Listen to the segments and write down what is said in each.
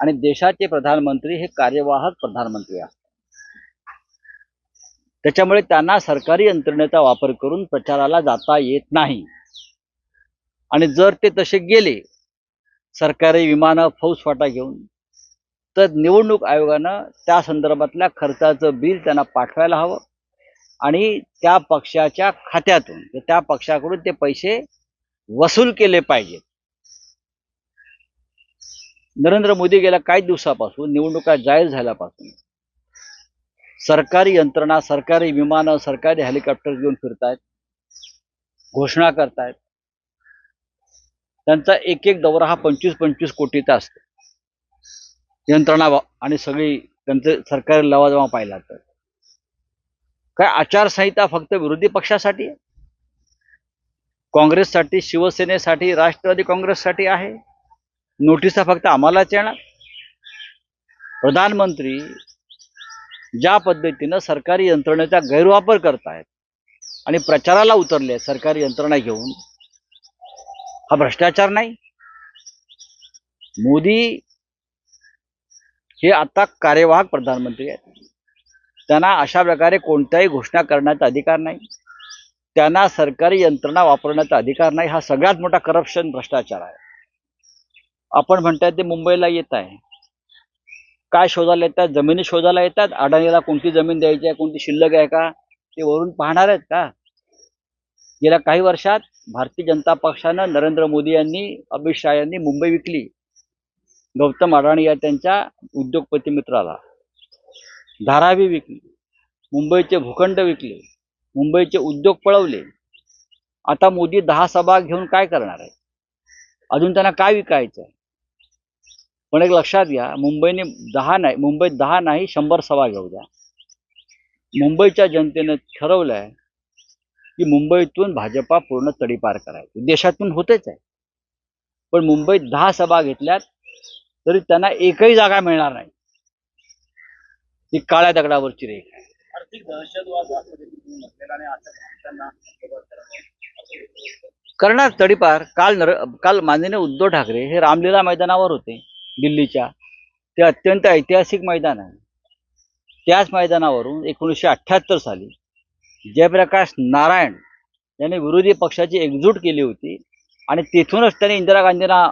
आणि देशाचे प्रधानमंत्री हे कार्यवाहक प्रधानमंत्री असतात त्याच्यामुळे त्यांना सरकारी यंत्रणेचा वापर करून प्रचाराला जाता येत नाही. आणि जर ते तसे गेले सरकारी विमानं फौजफाटा घेऊन तर निवडणूक आयोगानं त्या संदर्भातल्या खर्चाचं बिल त्यांना पाठवायला हवं आणि त्या पक्षाच्या खात्यातून त्या पक्षाकडून ते पैसे वसूल केले पाहिजेत. नरेंद्र मोदी गेल्या काही दिवसापासून निवडणुका जाहीर झाल्यापासून सरकारी यंत्रणा सरकारी विमानं सरकारी हेलिकॉप्टर घेऊन फिरतायत घोषणा करतायत. त्यांचा एक एक दौरा हा पंचवीस पंचवीस कोटीचा असतो. यंत्रणा आणि सगळी त्यांचे सरकारी लवाजमा पाहिला तर. काय आचारसंहिता फक्त विरोधी पक्षासाठी काँग्रेससाठी शिवसेनेसाठी राष्ट्रवादी काँग्रेससाठी आहे? नोटिसा फक्त आम्हालाच येणार. प्रधानमंत्री ज्या पद्धतीनं सरकारी यंत्रणेचा गैरवापर करतायत आणि प्रचाराला उतरले सरकारी यंत्रणा घेऊन हा भ्रष्टाचार नाही. मोदी हे आता कार्यवाहक प्रधानमंत्री आहेत. त्यांना अशा प्रकारे कोणत्याही घोषणा करण्याचा अधिकार नाही. त्यांना सरकारी यंत्रणा वापरण्याचा अधिकार नाही. हा सगळ्यात मोठा करप्शन भ्रष्टाचार आहे. आपण म्हणताय ते मुंबईला येत आहे. काय शोधायला येतात? जमिनी शोधायला येतात? अडाणीला कोणती जमीन द्यायची आहे? कोणती शिल्लक आहे का? ते वरून पाहणार आहेत का? गेल्या काही वर्षात भारतीय जनता पक्षानं नरेंद्र मोदी यांनी अमित शहा यांनी मुंबई विकली. गौतम अडाणी या त्यांच्या उद्योगपती मित्राला. धारावी विकली. मुंबईचे भूखंड विकले. मुंबईचे उद्योग पळवले. आता मोदी दहा सभा घेऊन काय करणार आहे अजून त्यांना काय विकायचं आहे पण एक लक्षात घ्या मुंबईने दहा नाही मुंबईत दहा नाही शंभर सभा घेऊ द्या. मुंबईच्या जनतेने ठरवलं आहे की मुंबईतून भाजपा पूर्ण तडीपार करायची. देशातून होतेच आहे. पण मुंबईत दहा सभा घेतल्यात तरी त्यांना एकही जागा मिळणार नाही. ती काळ्या दगडावरची रेख आहे. करणार तडीपार. काल नर काल माननीय उद्धव ठाकरे हे रामलीला मैदानावर होते. दिल्लीच्या. ते अत्यंत ऐतिहासिक मैदान आहे. त्याच मैदानावरून एकोणीसशे अठ्ठ्याहत्तर साली जयप्रकाश नारायण यांनी विरोधी पक्षाची एकजूट केली होती आणि तिथूनच त्यांनी इंदिरा गांधींना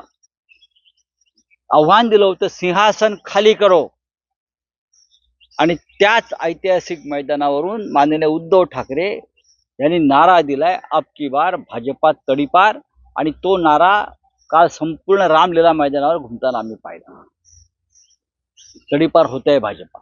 आव्हान दिलं होतं सिंहासन खाली करो. आणि त्याच ऐतिहासिक मैदानावरून माननीय उद्धव ठाकरे यांनी नारा दिलाय अब की बार भाजपा तडीपार आणि तो नारा काल संपूर्ण रामलीला मैदानावर घुमताना आम्ही पाहिला. तडीपार होत आहे भाजपा.